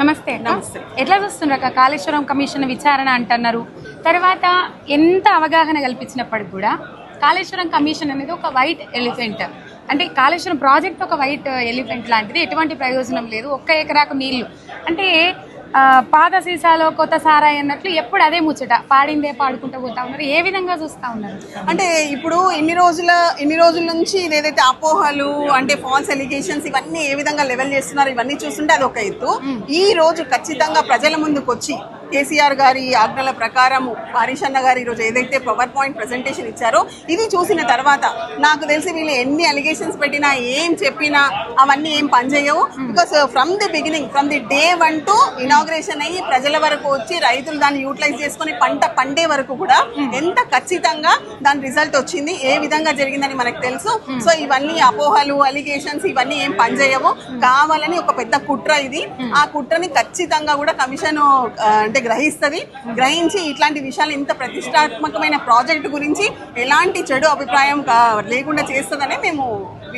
నమస్తే. నమస్తే. ఎట్లా చూస్తున్నారు అక్క? కాళేశ్వరం కమిషన్ విచారణ అంటున్నారు. తర్వాత ఎంత అవగాహన కల్పించినప్పటికి కూడా కాళేశ్వరం కమిషన్ అనేది ఒక వైట్ ఎలిఫెంట్. అంటే కాళేశ్వరం ప్రాజెక్ట్ ఒక వైట్ ఎలిఫెంట్ లాంటిది. ఎటువంటి ప్రయోజనం లేదు. ఒక్క ఎకరాకు నీళ్ళు. అంటే పాత సీసాలో కొత్త సారాయి అన్నట్లు ఎప్పుడు అదే ముచ్చట. పాడిందే పాడుకుంటూ పోతా ఉన్నారు. ఏ విధంగా చూస్తా ఉన్నారు? అంటే ఇప్పుడు ఇన్ని రోజుల ఇన్ని రోజుల నుంచి ఇది ఏదైతే అపోహలు అంటే ఫాల్స్ ఎలిగేషన్స్ ఇవన్నీ ఏ విధంగా లెవెల్ చేస్తున్నారు ఇవన్నీ చూస్తుంటే అది ఒక ఎత్తు ఈ రోజు ఖచ్చితంగా ప్రజల ముందుకు వచ్చి కేసీఆర్ గారి ఆజ్ఞల ప్రకారం హరీష్ అన్న గారు ఈరోజు ఏదైతే పవర్ పాయింట్ ప్రజెంటేషన్ ఇచ్చారో ఇది చూసిన తర్వాత నాకు తెలిసి వీళ్ళు ఎన్ని అలిగేషన్స్ పెట్టినా ఏం చెప్పినా అవన్నీ ఏం పనిచేయవు. Because from the beginning from the day one to inauguration అయ్యి ప్రజల వరకు వచ్చి రైతులు దాన్ని యూటిలైజ్ చేసుకొని పంట పండే వరకు కూడా ఎంత ఖచ్చితంగా దాని రిజల్ట్ వచ్చింది ఏ విధంగా జరిగిందని మనకు తెలుసు. సో ఇవన్నీ అపోహలు అలిగేషన్స్ ఇవన్నీ ఏం పనిచేయవు. కావాలని ఒక పెద్ద కుట్ర ఇది. ఆ కుట్రని ఖచ్చితంగా కూడా కమిషన్ uh, అంటే గ్రహిస్తుంది గ్రహించి ఇట్లాంటి విషయాలు ఇంత ప్రతిష్టాత్మకమైన ప్రాజెక్ట్ గురించి ఎలాంటి చెడు అభిప్రాయం లేకుండా చేస్తుందనే మేము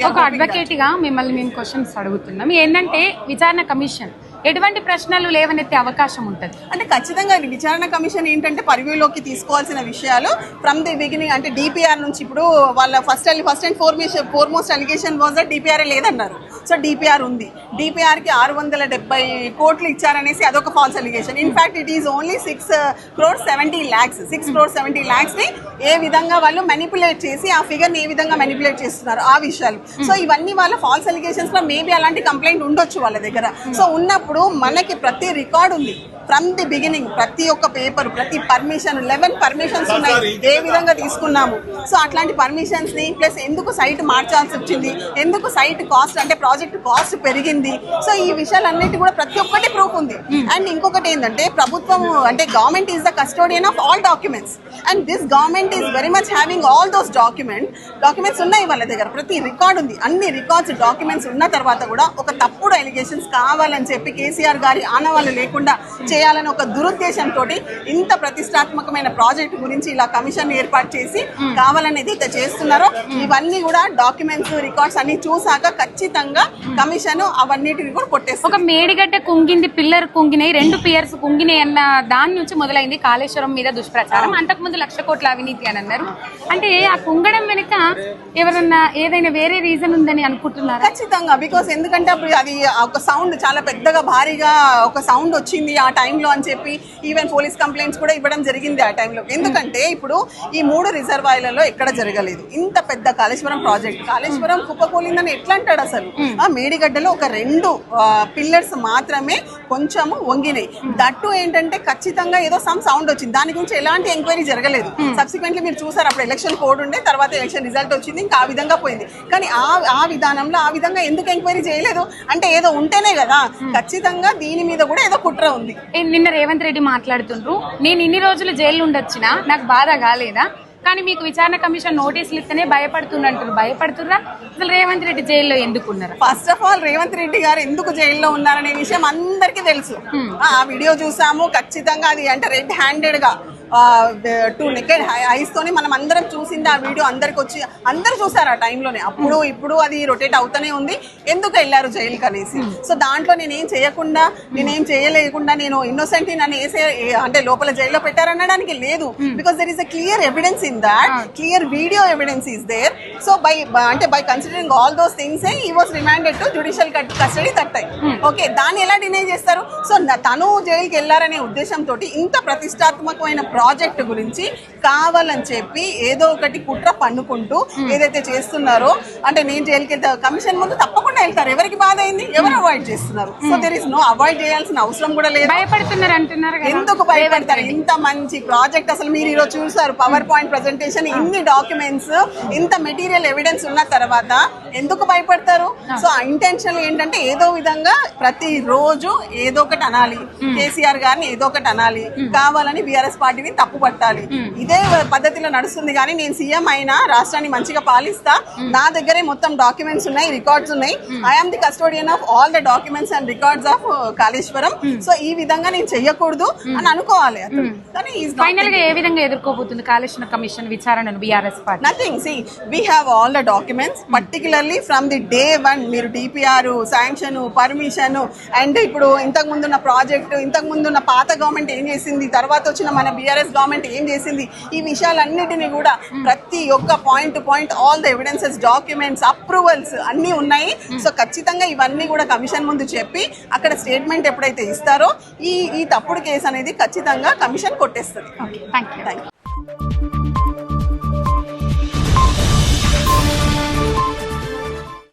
ఒక hoping that. అడ్వకేట్గా మిమ్మల్ని మేము క్వశ్చన్స్ అడుగుతున్నాం ఏంటంటే విచారణ కమిషన్ ఎటువంటి ప్రశ్నలు లేవనెత్తే అవకాశం ఉంటుంది. అంటే ఖచ్చితంగా విచారణ కమిషన్ ఏంటంటే పరివ్యూలోకి తీసుకోవాల్సిన విషయాలు ఫ్రమ్ ది బిగినింగ్ అంటే డిపిఆర్ నుంచి ఇప్పుడు వాళ్ళ first first and formation foremost allegation was DPR లేదన్నారు. సో డిపిఆర్ ఉంది. డిపిఆర్కి ఆరు వందల డెబ్బై కోట్లు ఇచ్చారనేసి అదొక false allegation in fact it is only six crore seventy lakhs six crore seventy ల్యాక్స్ని ఏ విధంగా వాళ్ళు మెనిపులేట్ చేసి ఆ ఫిగర్ని ఏ విధంగా మెనిపులేట్ చేస్తున్నారు ఆ విషయాలు. సో ఇవన్నీ వాళ్ళ ఫాల్స్ అలిగేషన్స్లో మేబీ అలాంటి కంప్లైంట్ ఉండొచ్చు వాళ్ళ దగ్గర. సో ఉన్నప్పుడు మనకి ప్రతి రికార్డు ఉంది. ఫ్రమ్ ది బిగినింగ్ ప్రతి ఒక్క పేపర్ ప్రతి పర్మిషన్ లెవెన్ పర్మిషన్స్ ఉన్నాయి. ఏ విధంగా తీసుకున్నాము? సో అట్లాంటి పర్మిషన్స్ని ప్లస్ ఎందుకు సైట్ మార్చాల్సి వచ్చింది? ఎందుకు సైట్ కాస్ట్ అంటే ప్రాజెక్ట్ కాస్ట్ పెరిగింది? సో ఈ విషయాలన్నిటి కూడా ప్రతి ఒక్కటి ప్రూఫ్ ఉంది. అండ్ ఇంకొకటి ఏంటంటే ప్రభుత్వం అంటే government is the custodian of all documents and this government is very much having all those document documents ఉన్నాయి వాళ్ళ దగ్గర. ప్రతి రికార్డ్ ఉంది. అన్ని రికార్డ్స్ డాక్యుమెంట్స్ ఉన్న తర్వాత కూడా ఒక తప్పుడు ఎలిగేషన్స్ కావాలని చెప్పి కేసీఆర్ గారి ఆనవాళ్ళు లేకుండా చేయాలని ఒక దురుద్దేశంతో ఇంత ప్రతిష్టాత్మకమైన ప్రాజెక్ట్ గురించి ఇలా కమిషన్ ఏర్పాటు చేసి కావాలని ఏదైతే చేస్తున్నారో. ఇవన్నీ కూడా డాక్యుమెంట్స్ రికార్డ్స్ అన్ని చూసాక ఖచ్చితంగా కమిషన్ అవన్నిటిని కూడా కొట్టేస్తుంది. ఒక మేడిగడ్డ కుంగింది పిల్లర్ కుంగినాయి రెండు పియర్స్ కుంగినాయి అన్న దాని నుంచి మొదలైంది కాళేశ్వరం మీద దుష్ప్రచారం. అంతకుముందు లక్ష కోట్ల అవినీతి అని అన్నారు. అంటే ఆ కుంగడం వెనుక ఎవరన్నా ఏదైనా వేరే రీజన్ ఉందని అనుకుంటున్నారా? ఖచ్చితంగా బికాస్ ఎందుకంటే అప్పుడు అది ఒక సౌండ్ చాలా పెద్దగా భారీగా ఒక సౌండ్ వచ్చింది ఆ టైంలో అని చెప్పి ఈవెన్ పోలీస్ కంప్లైంట్స్ కూడా ఇవ్వడం జరిగింది ఆ టైంలో ఎందుకంటే ఇప్పుడు ఈ మూడు రిజర్వాయర్లలో ఎక్కడ జరగలేదు. ఇంత పెద్ద కాళేశ్వరం ప్రాజెక్ట్ కాళేశ్వరం కుప్పకూలిందని ఎట్లా అంటాడు అసలు ఆ మేడిగడ్డలో ఒక రెండు పిల్లర్స్ మాత్రమే కొంచెము వంగినాయి. దట్టు ఏంటంటే ఖచ్చితంగా ఏదో సమ్ సౌండ్ వచ్చింది. దాని గురించి ఎలాంటి ఎంక్వైరీ జరగలేదు. సబ్సిక్వెంట్లీ మీరు చూసారు అప్పుడు ఎలక్షన్ కోడ్ ఉండే తర్వాత ఎలక్షన్ రిజల్ట్ వచ్చింది ఇంకా ఆ విధంగా పోయింది. కానీ ఆ ఆ విధానంలో ఆ విధంగా ఎందుకు ఎంక్వైరీ చేయలేదు? అంటే ఏదో ఉంటేనే కదా. ఖచ్చితంగా దీని మీద కూడా ఏదో కుట్ర ఉంది. నిన్న రేవంత్ రెడ్డి మాట్లాడుతుండ్రు. నేను ఇన్ని రోజులు జైలు ఉండొచ్చినా నాకు బాధ కాలేదా? కానీ మీకు విచారణ కమిషన్ నోటీసులు ఇస్తేనే భయపడుతున్నట్టు భయపడుతుర్రా? అసలు రేవంత్ రెడ్డి జైల్లో ఎందుకున్నారు first of all Revanth Reddy garu ఎందుకు జైల్లో ఉన్నారనే విషయం అందరికీ తెలుసు. ఆ వీడియో చూసాము ఖచ్చితంగా అది అంటే రెడ్ హ్యాండెడ్గా. టూ నెకెడ్ ఐస్ తోని మనం అందరం చూసింది ఆ వీడియో అందరికి వచ్చి అందరు చూసారు ఆ టైంలోనే అప్పుడు ఇప్పుడు అది రొటేట్ అవుతూనే ఉంది. ఎందుకు వెళ్ళారు జైలుకి అనేసి. సో దాంట్లో నేనేం చేయకుండా నేనేం చేయలేకుండా నేను ఇన్నోసెంట్ నన్ను వేసే ఏ- అంటే లోపల జైల్లో పెట్టారనడానికి లేదు. Because there is a clear evidence in that clear video evidence is there so by అంటే by considering all those things he was remanded to judicial custody that time okay దాన్ని ఎలా డినై చేస్తారు? సో తను జైలుకి వెళ్ళారనే ఉద్దేశంతో ఇంత ప్రతిష్టాత్మకమైన project గురించి కావాలని చెప్పి ఏదో ఒకటి కుట్ర పన్నుకుంటూ ఏదైతే చేస్తున్నారో అంటే నేను జైలుకి వెళ్తా కమిషన్ ముందు తప్పకుండా వెళ్తారు. ఎవరికి బాధ అయింది? ఎవరు అవాయిడ్ చేస్తున్నారు? So there is no avoid చేయాల్సిన అవసరం కూడా లేదు. భయపడుతున్నారు అంటున్నారు ఎందుకు భయపడతారు? ఇంత మంచి ప్రాజెక్ట్ అసలు మీరు ఈరోజు చూసారు. పవర్ పాయింట్ ప్రెజెంటేషన్ ఇన్ని డాక్యుమెంట్స్ ఇంత మెటీరియల్ ఎవిడెన్స్ ఉన్న తర్వాత ఎందుకు భయపడతారు? సో ఇంటెన్షన్ ఏంటంటే ఏదో విధంగా ప్రతి రోజు ఏదో ఒకటి అనాలి. కేసీఆర్ గారిని ఏదో ఒకటి అనాలి. కావాలని బీఆర్ఎస్ పార్టీని తప్పు పట్టాలి ఇదే పద్ధతిలో నడుస్తుంది కానీ నేను సీఎం అయినా రాష్ట్రాన్ని మంచిగా పాలిస్తా నా దగ్గరే మొత్తం డాక్యుమెంట్స్ ఉన్నాయి రికార్డ్స్ ఉన్నాయి. I'm the custodian of all the documents and records of Kaleshwaram. So ఈ విధంగా నేను చెయ్యకూడదు అని అనుకోవాలి. కానీ ఫైనల్గా ఏ విధంగా ఎదుర్కోబోతుంది కాళేశ్వరం కమిషన్ విచారణను BRS party? Nothing see we have all the documents particularly from the day one మీరు డిపిఆర్ శాంక్షన్ పర్మిషన్ అండ్ ఇప్పుడు ఇంతకు ముందున్న ప్రాజెక్ట్ ఇంతకు ముందున్న పాత గవర్నమెంట్ ఏం చేసింది? తర్వాత వచ్చిన మన బీఆర్ఎస్ గవర్నమెంట్ ఏం చేసింది? ఈ విషయాలన్నిటిని కూడా ప్రతి ఒక్క point point all the evidences documents approvals అన్నీ ఉన్నాయి. సో ఖచ్చితంగా ఇవన్నీ కూడా కమిషన్ ముందు చెప్పి అక్కడ స్టేట్మెంట్ ఎప్పుడైతే ఇస్తారో ఈ ఈ తప్పుడు కేసు అనేది ఖచ్చితంగా కమిషన్ కొట్టేస్తుంది. Thank you